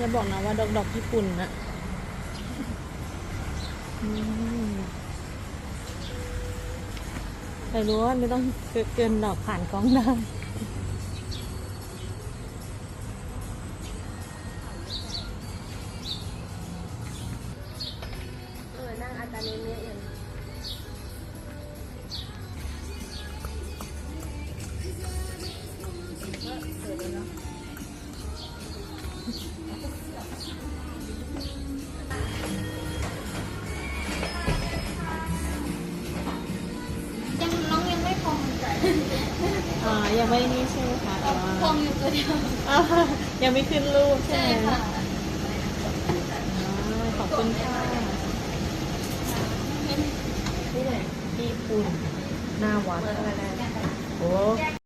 จะบอกนะว่าดอกดอกญี่ปุ่นนะใครรู้ว่าไม่ต้องเกินดอกผ่านกล้องได้เออนั่งอาตาเนีย อ่ายังไม่นี่ใช่ไหมคะอ๋อพองอยู่ตัวเดียวอ่ายังไม่ขึ้นรูปใช่ใช่ไหมค่ะอ่าขอบคุณค่ะที่ไหน ญี่ปุ่นหน้าวัด โอ้